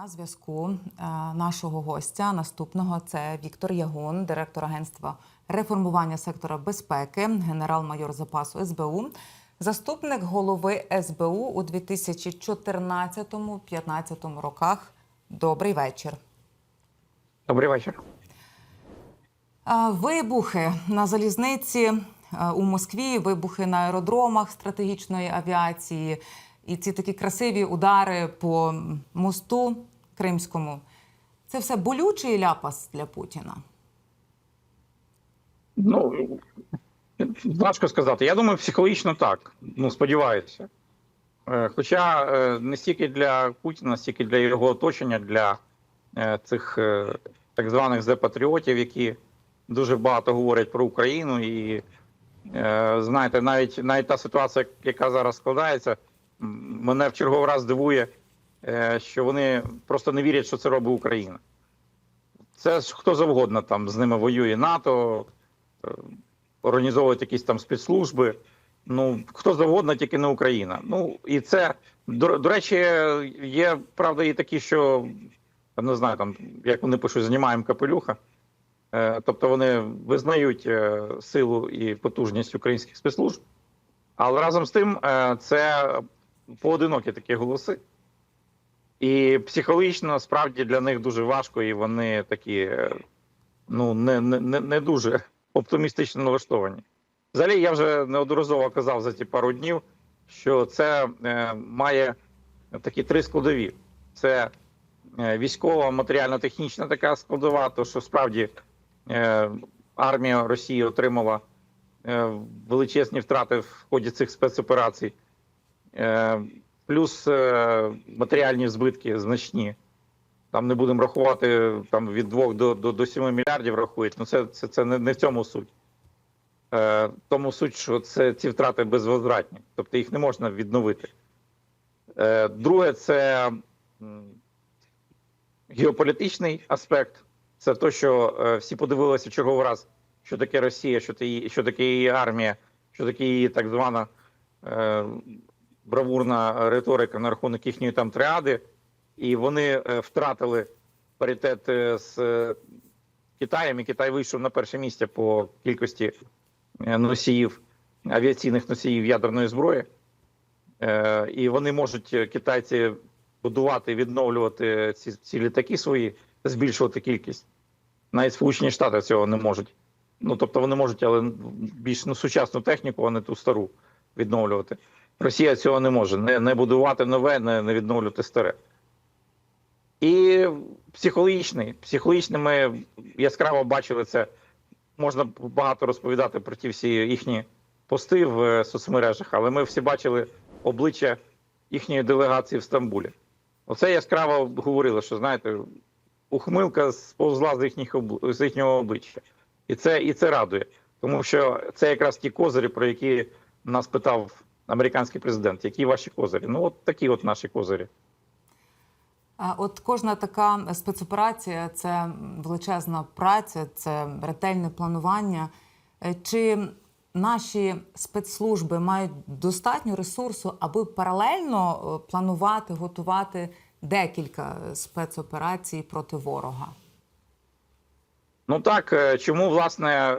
На зв'язку е, нашого гостя наступного це Віктор Ягун, директор агентства реформування сектора безпеки, генерал-майор запасу СБУ, заступник голови СБУ у 2014-2015 роках. Добрий вечір. Добрий вечір. Е, Вибухи на залізниці е, у Москві, вибухи на аеродромах стратегічної авіації і ці такі красиві удари по мосту Кримському. Це все болючий ляпас для Путіна. Ну важко сказати. Я думаю, психологічно так. Ну, сподіваюся. Е, Хоча е, не стільки для Путіна, стільки для його оточення, для е, цих так званих зе-патріотів, які дуже багато говорять про Україну. І знаєте, навіть навіть та ситуація, яка зараз складається, мене в черговий раз дивує, що вони просто не вірять, що це робить Україна. Це ж хто завгодно там з ними воює НАТО, е, організовують якісь там спецслужби. Ну, хто завгодно, тільки не Україна. Ну і це до, до речі, є правда і такі, що не знаю, там як вони пишуть, знімаємо капелюха. Е, тобто вони визнають е, силу і потужність українських спецслужб, але разом з тим е, це поодинокі такі голоси. І психологічно справді для них дуже важко, і вони такі е, ну не, не, не- дуже оптимістично налаштовані. Взагалі, я вже неодноразово казав за ці пару днів, що це е, має такі три складові: це е, військова, матеріально-технічна така складова, то що справді е, армія Росії отримала е, величезні втрати в ході цих спецоперацій. Е, плюс е, матеріальні збитки значні. Там не будемо рахувати там від 2 до, до, до 7 мільярдів рахують. Ну це, це, це не, не в цьому суть. Е, тому суть, що це ці втрати безвозвратні, тобто їх не можна відновити. Е, друге, це геополітичний аспект. Це те, що е, всі подивилися черговий раз, що таке Росія, що, таке- що таке її армія, що таке її так звана е, бравурна риторика на рахунок їхньої там триади, і вони е, втратили паритет е, з е, Китаєм, і Китай вийшов на перше місце по кількості е, носіїв, авіаційних носіїв ядерної зброї. Е, І вони можуть е, китайці будувати, відновлювати ці, ці літаки свої, збільшувати кількість. Навіть Сполучені Штати цього не можуть. Ну тобто вони можуть, але більш ну, сучасну техніку, а не ту стару відновлювати. Росія цього не може не, не будувати нове, не, не відновлювати старе. І психологічний. Психологічний ми яскраво бачили це. Можна багато розповідати про ті всі їхні пости в е, соцмережах, але ми всі бачили обличчя їхньої делегації в Стамбулі. Оце яскраво говорили, що знаєте, ухмилка сповзла з їхніх з їхнього обличчя. І це, і це радує. Тому що це якраз ті козирі, про які нас питав американський президент. Які ваші козирі? Ну, от такі от наші козирі. От кожна така спецоперація це величезна праця, це ретельне планування. Е, Чи наші спецслужби мають достатньо ресурсу, аби паралельно е, планувати, готувати декілька спецоперацій проти ворога? Ну так, е, чому власне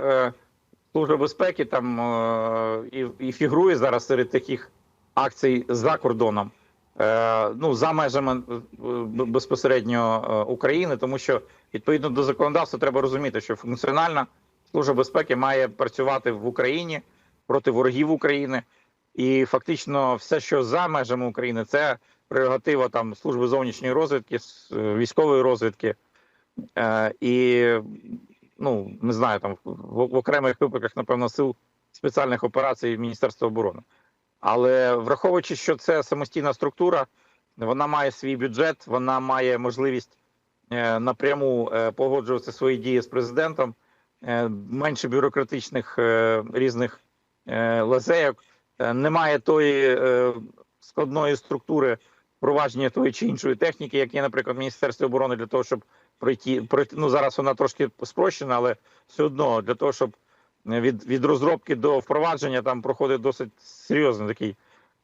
Служба безпеки там е, і, і фігурує зараз серед таких акцій за кордоном, е, ну за межами е, безпосередньо України, тому що відповідно до законодавства треба розуміти, що функціональна служба безпеки має працювати в Україні проти ворогів України, і фактично все, що за межами України, це прерогатива там служби зовнішньої розвідки, військової розвідки. І ну не знаю, там в, в окремих випадках, напевно, сил спеціальних операцій Міністерства оборони. Але враховуючи, що це самостійна структура, вона має свій бюджет, вона має можливість е, напряму е, погоджувати свої дії з президентом, е, менше бюрократичних різних лазейок, немає тої складної структури впровадження тої чи іншої техніки, як є, наприклад, в Міністерстві оборони для того, щоб пройти, пройти ну зараз вона трошки спрощена, але все одно для того, щоб від, від розробки до впровадження там проходить досить серйозний такий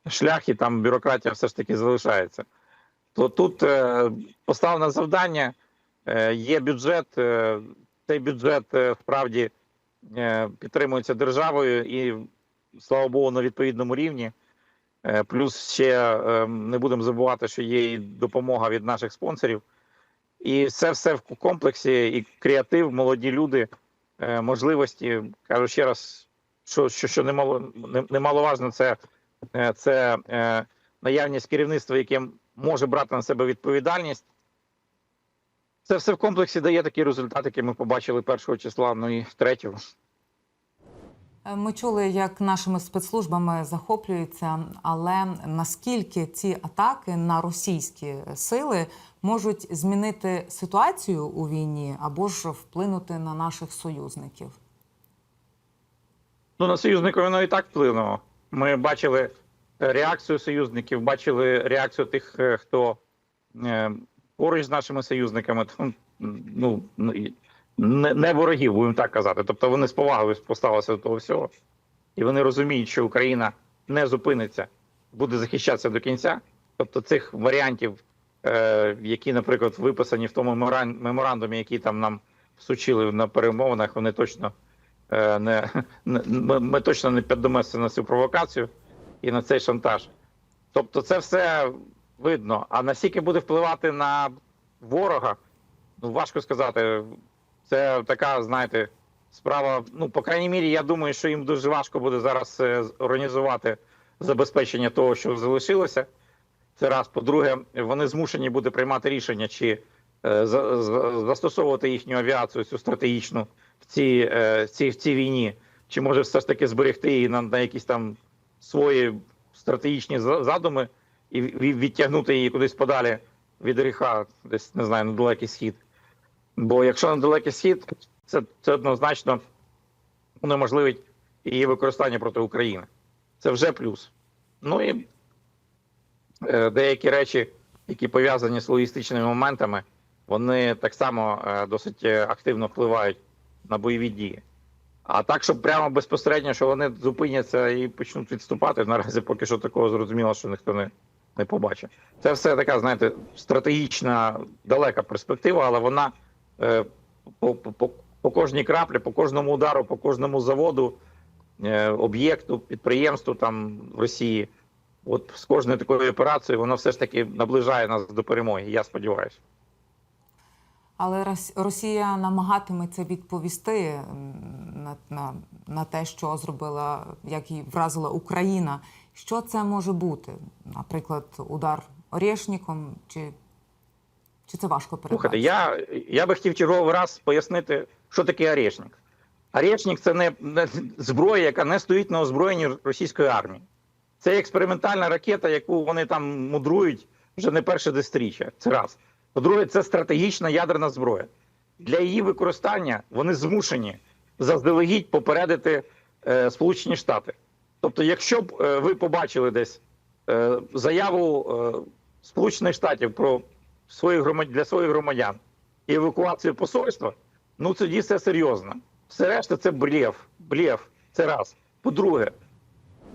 шлях, і там бюрократія все ж таки залишається. то тут е, поставлене завдання, е, є бюджет. Е, цей бюджет е, справді е, підтримується державою і, слава Богу, на відповідному рівні. Е, плюс ще е, не будемо забувати, що є і допомога від наших спонсорів. І це все в комплексі, і креатив, молоді люди, е, можливості. Кажу ще раз, що, що, що немало, немаловажно, це, е, це наявність керівництва, яке може брати на себе відповідальність. Це все в комплексі дає такий результат, який ми побачили першого числа, ну і третього. Е, Ми чули, як нашими спецслужбами захоплюються, але наскільки ці атаки на російські сили можуть змінити ситуацію у війні або ж вплинути на наших союзників? Ну, на союзників воно і так вплинуло. Ми бачили е, реакцію союзників, бачили реакцію тих, е, хто поруч з нашими союзниками, ну, не, ворогів, будемо так казати. Тобто вони з повагою поставилися до того всього, і вони розуміють, що Україна не зупиниться, буде захищатися до кінця. Тобто цих варіантів, е, які, наприклад, виписані в тому меморандумі, який там нам всучили на перемовинах, вони точно е, не, ми точно не піддамося на цю провокацію і на цей шантаж. Тобто, це все видно. А наскільки буде впливати на ворога, ну важко сказати. Це така, знаєте, справа. Ну, по крайній мірі, я думаю, що їм дуже важко буде зараз е, організувати забезпечення того, що залишилося. Це раз. По-друге, вони змушені будуть приймати рішення, чи е, за- за- застосовувати їхню авіацію цю стратегічну е, в цій, в цій війні, чи може все ж таки зберегти її на, на якісь там свої стратегічні задуми і відтягнути її кудись подалі від гріха, десь не знаю, на далекий схід. Бо якщо на далекий схід, це, це однозначно унеможливить її використання проти України. Це вже плюс. Ну і е, деякі речі, які пов'язані з логістичними моментами, вони так само е, досить е, активно впливають на бойові дії. А так, щоб прямо безпосередньо, що вони зупиняться і почнуть відступати, наразі поки що такого зрозуміло, що ніхто не, не побачить. Це все така, знаєте, стратегічна, далека перспектива, але вона по, по, по, по кожній краплі, по кожному удару, по кожному заводу, е, об'єкту, підприємству там в Росії. От з кожною такою операцією воно все ж таки наближає нас до перемоги. Я сподіваюся. Але Рос- Росія намагатиметься відповісти на, на, на те, що зробила, як її вразила Україна. Що це може бути? Наприклад, удар Орєшніком, чи, чи це важко передбачити? Слухайте, я, я би хотів черговий раз пояснити, що таке орешник. Орешник це не, не зброя, яка не стоїть на озброєнні російської армії. Це експериментальна ракета, яку вони там мудрують вже не перше десятиріччя. Це раз. По-друге, це стратегічна ядерна зброя. Для її використання вони змушені заздалегідь попередити е, Сполучені Штати. Тобто, якщо б е, ви побачили десь е, заяву е, Сполучених Штатів про своїх громад... для своїх громадян і евакуацію посольства, ну тоді все серйозно. Все решта це блєв. Блєв. Це раз. По-друге,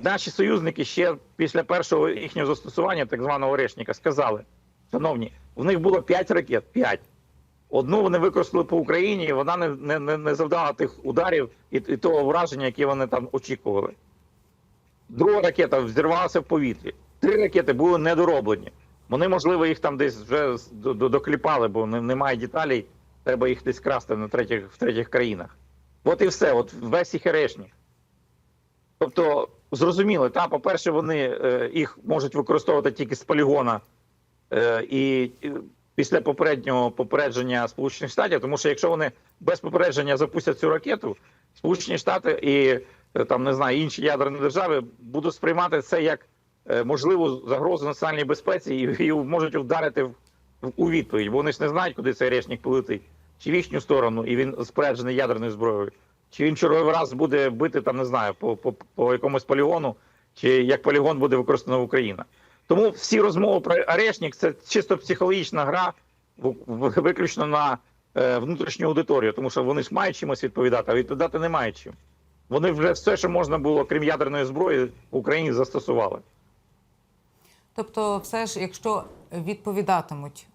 наші союзники ще після першого їхнього застосування, так званого орешника, сказали: шановні, в них було 5 ракет. 5. Одну вони використали по Україні, і вона не, не, не, не завдала тих ударів і, і того враження, яке вони там очікували. Друга ракета взірвалася в повітрі. Три ракети були недороблені. Вони, можливо, їх там десь вже докліпали, бо немає деталей. Треба їх десь красти на третіх, в третіх країнах. От і все, от весь їх ерешник. Тобто, зрозуміло, та, по-перше, вони е, їх можуть використовувати тільки з полігона е, і після попереднього попередження Сполучених Штатів, тому що якщо вони без попередження запустять цю ракету, Сполучені Штати і е, там не знаю інші ядерні держави будуть сприймати це як можливу загрозу національній безпеці і, і можуть вдарити в, у відповідь, бо вони ж не знають, куди цей решник полетить, чи в їхню сторону, і він споряджений ядерною зброєю, чи він черговий раз буде бити там, не знаю, по, по, по якомусь полігону, чи як полігон буде використано Україна. Тому всі розмови про Орешник – це чисто психологічна гра, виключно на е, внутрішню аудиторію, тому що вони ж мають чимось відповідати, а відповідати не мають чим. Вони вже все, що можна було, крім ядерної зброї, в Україні застосували. Тобто, все ж, якщо відповідатимуть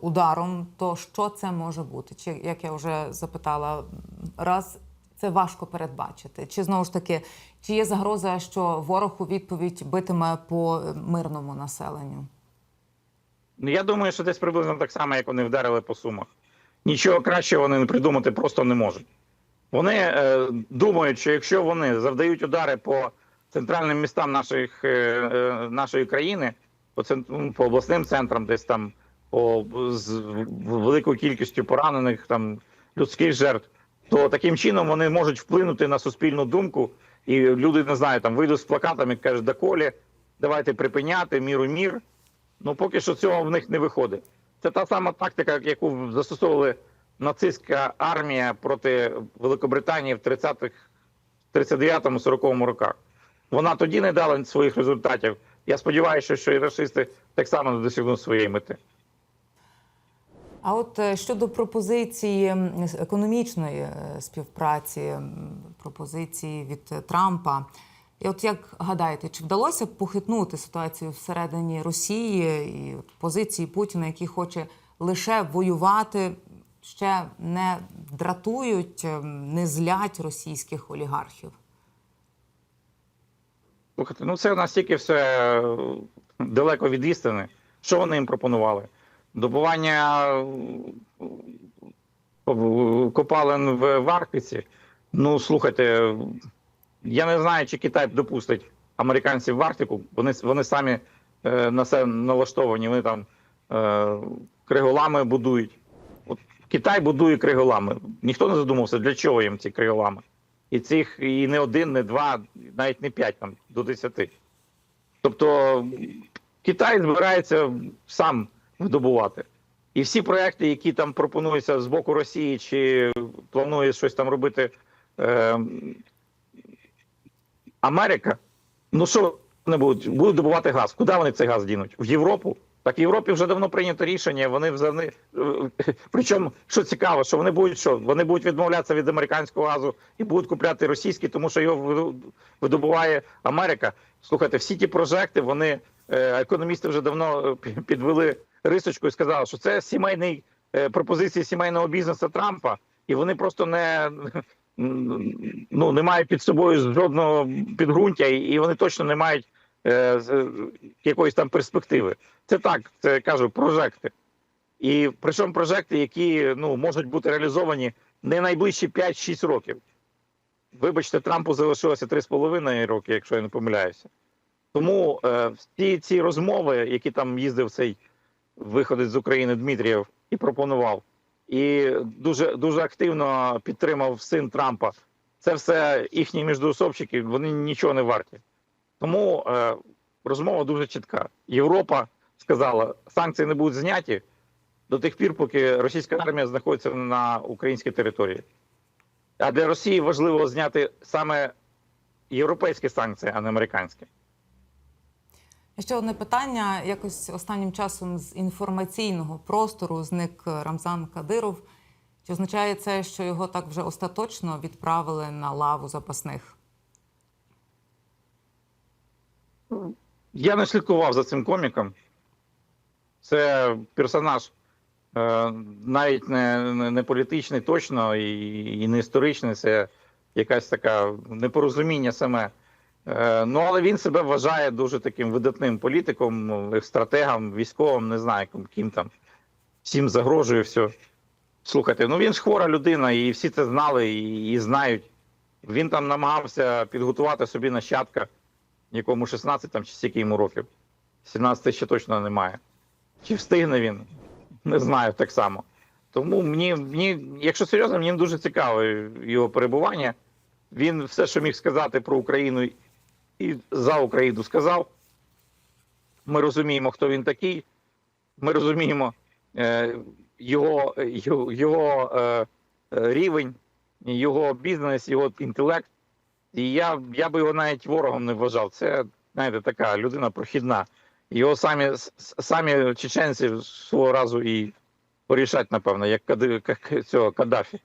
ударом, то що це може бути? Чи як я вже запитала, раз це важко передбачити? Чи знову ж таки, чи є загроза, що ворог у відповідь битиме по мирному населенню? Ну, Я думаю, що десь приблизно так само, як вони вдарили по сумах. Нічого кращого вони не придумати просто не можуть. Вони е, думають, що якщо вони завдають удари по центральним містам наших, е, е, нашої країни, по, ну, по обласним центрам, десь там по з великою кількістю поранених, там людських жертв, то таким чином вони можуть вплинути на суспільну думку, і люди не знаю, там вийдуть з плакатами, кажуть, доколі, давайте припиняти, міру мір. Ну, поки що цього в них не виходить. Це та сама тактика, яку застосовували нацистська армія проти Великобританії в 30-х, 39-40 роках. Вона тоді не дала своїх результатів. Я сподіваюся, що і расисти так само не досягнуть своєї мети. А от е, щодо пропозиції економічної е, співпраці, пропозиції від е, Трампа, і от як гадаєте, чи вдалося б похитнути ситуацію всередині Росії і позиції Путіна, який хоче лише воювати, ще не дратують, не злять російських олігархів? Слухайте, ну це настільки все е, далеко від істини. Що вони їм пропонували? Добування е, копалин в в Арктиці. Ну, слухайте, я не знаю, чи Китай допустить американців в Арктику. Вони, вони самі е, на це налаштовані, вони там е, криголами будують. От Китай будує криголами. Ніхто не задумався, для чого їм ці криголами. І цих і не один, не два, навіть не п'ять там до десяти. Тобто Китай збирається сам видобувати. І всі проекти, які там пропонуються з боку Росії, чи планує щось там робити е, Америка, ну що вони будуть? Будуть добувати газ. Куди вони цей газ дінуть? В Європу? Так в Європі вже давно прийнято рішення. Вони взагалі, е, причому що цікаво, що вони будуть що? Вони будуть відмовлятися від американського газу і будуть купляти російський, тому що його видобуває Америка. Слухайте, всі ті прожекти, вони е, економісти вже давно е, підвели рисочку і сказали, що це сімейний пропозиції сімейного бізнесу Трампа, і вони просто не. Ну, не мають під собою жодного підґрунтя, і вони точно не мають е, якоїсь там перспективи. Це так, це кажу, прожекти. І причому прожекти, які ну, можуть бути реалізовані не найближчі 5-6 років. Вибачте, Трампу залишилося 3,5 роки, якщо я не помиляюся. Тому е, всі ці розмови, які там їздив цей виходець з України Дмитрієв і пропонував, і дуже, дуже активно підтримав син Трампа. Це все їхні міждоусобчики, вони нічого не варті. Тому е, розмова дуже чітка. Європа сказала, санкції не будуть зняті до тих пір, поки російська армія знаходиться на українській території. А для Росії важливо зняти саме європейські санкції, а не американські. Ще одне питання. Якось останнім часом з інформаційного простору зник Рамзан Кадиров. Чи означає це, що його так вже остаточно відправили на лаву запасних? Я не слідкував за цим коміком. Це персонаж е, навіть не, не, політичний точно і, і не історичний. Це якась така непорозуміння саме. Е, ну, але він себе вважає дуже таким видатним політиком, стратегом, військовим, не знаю, ким, ким там. Всім загрожує все. Слухайте, ну він ж хвора людина, і всі це знали і, і знають. Він там намагався підготувати собі нащадка якому 16 там чи скільки йому років. 17 ще точно немає. Чи встигне він? Не знаю так само. Тому мені, мені, якщо серйозно, мені дуже цікаво його перебування. Він все, що міг сказати про Україну і за Україну сказав. Ми розуміємо, хто він такий. Ми розуміємо е, його, його, е, е, рівень, його бізнес, його інтелект. І я, я би його навіть ворогом не вважав. Це, знаєте, така людина прохідна. Його самі, самі чеченці свого разу і порішать, напевно, як, як цього Каддафі.